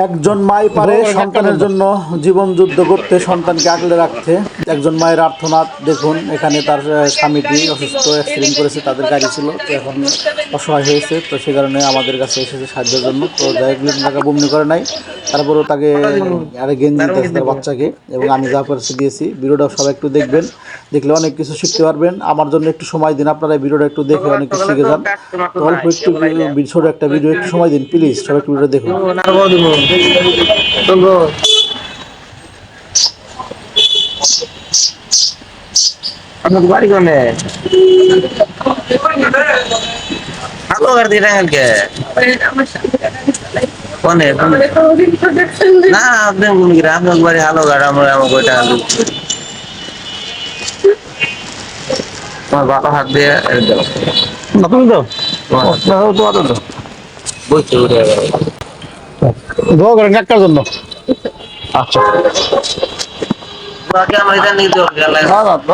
একজন মাই পারে সন্তানের জন্য জীবন যুদ্ধ করতে সন্তানকে আগলে রাখতে একজন মায়ের আর্থনাদ দেখুন এখানে তার স্বামীটি অসুস্থ অ্যাক্সিডেন্ট করেছে তাদের গাড়ি ছিল তো এখন অসহায় হয়েছে তো সে কারণে আমাদের কাছে এসেছে সাহায্যের জন্য তো যাই হোক টাকা বমনি করে নাই তারপরেও তাকে আরে গেঞ্জি দিতেছে তার বাচ্চাকে এবং আমি যা পারছি দিয়েছি ভিডিওটা সবাই একটু দেখবেন দেখলে অনেক কিছু শিখতে পারবেন আমার জন্য একটু সময় দিন আপনারা এই ভিডিওটা একটু দেখে অনেক কিছু শিখে যান তো অল্প একটু ছোট একটা ভিডিও একটু সময় দিন প্লিজ সবাই একটু ভিডিও দেখুন আপনার বাড়ি কোনে? ভালো করে দিলেন কালকে কোনে? না আপনি কোন গ্রাম আপনার বাড়ি ভালো গাড়ি আমরা আমাকে ওইটা তোমার বাবা হাত দিয়ে দাও। না তুমি তো তোমার দিয়ে। তোমার তো বসে উঠে দোয়া করেন কাকার জন্য। আচ্ছা।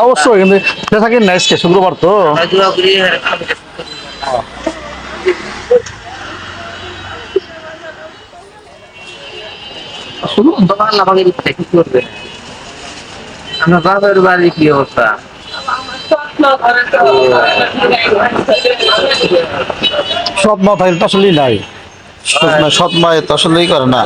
অবশ্যই কিন্তু সে থাকেন না আজকে শুক্রবার তো। শুধু আমাকে দিচ্ছে কি করবে? আমার বাবার বাড়ি কি অবস্থা? আসলেই নাই। সৎ মা তো আসলেই করে না।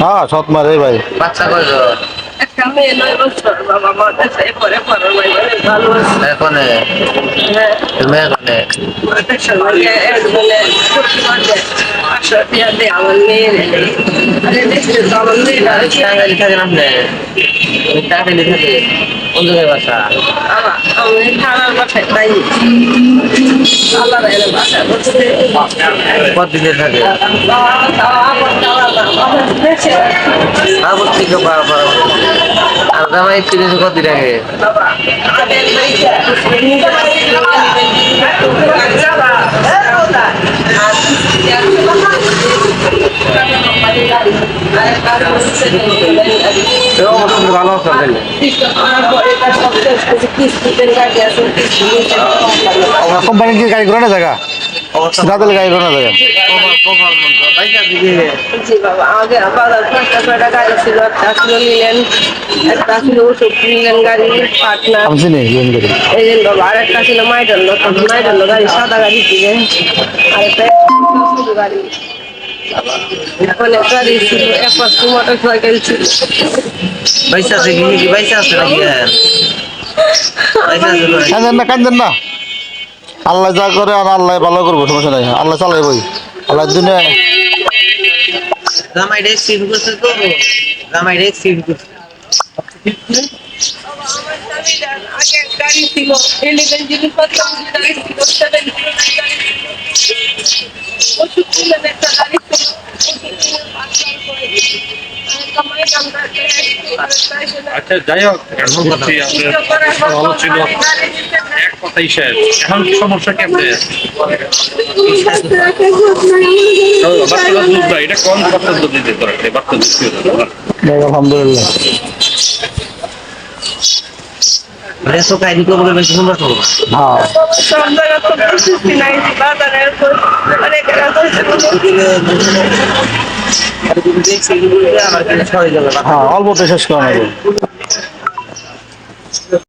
হ্যাঁ সৎ মা রে ভাই। বাচ্চা মেয়ে হ্যাঁ মেয়ের মেয়ের আপনি? থাকে? কোন জায়গায় বাসা আমার আমি থানার বাসায় তাই আল্লাহ এর বাসা করছে কত দিনে থাকে আবার থেকে পার পার আর জামাই তিরিশ কত দিন আগে ভালো আছে কি গাড়ি ঘোরানো জায়গা? অবস্থা গাড়ি ঘোরানো জায়গা? কপাল কপাল মন্দ পয়সা দিকে জি বাবা আগে বাজার পাঁচটা ছয়টা গাড়ি ছিল একটা ছিল নিলেন একটা ছিল ওষুধ নিলেন গাড়ি পাটনা। এই যে বাবা আর একটা ছিল তখন মাইডন্য গাড়ি সাদা গাড়ি ছিল। আর একটা গাড়ি। অনেক গাড়ি ছিল মোটর সাইকেল ছিল। পয়সা আছে কি? পয়সা আছে নাকি? হ্যাঁ। আছে না? কান্দেন না। আল্লাহ যা করে আর আল্লাহ ভালো করব সমস্যা নাই। আল্লাহ চালাই বই। আল্লাহ দুনিয়ায় জামাই রেক্স সিট করছে তো জামাই সিট করছে আগে গাড়ি ছিল গাড়ি ছিল একটা গাড়ি ছিল। আচ্ছা যাই হোক, এখন করছি আপনার ভালো ছিল। এক কথাই শেষ। এখন কি সমস্যা কি আপনার বাচ্চারা দুধ এটা কোন বাচ্চার দুধ দিতে পারে বাচ্চা দুধ আলহামদুলিল্লাহ। রেসো কাহিনী করব বেশি সুন্দর তো হ্যাঁ সব জায়গা তো প্রশস্তি নাই বাজারের অনেক রাত হয়েছে আর যদি দেখছি আমার কিন্তু সরে যাবে হ্যাঁ অল্পতে শেষ করা হবে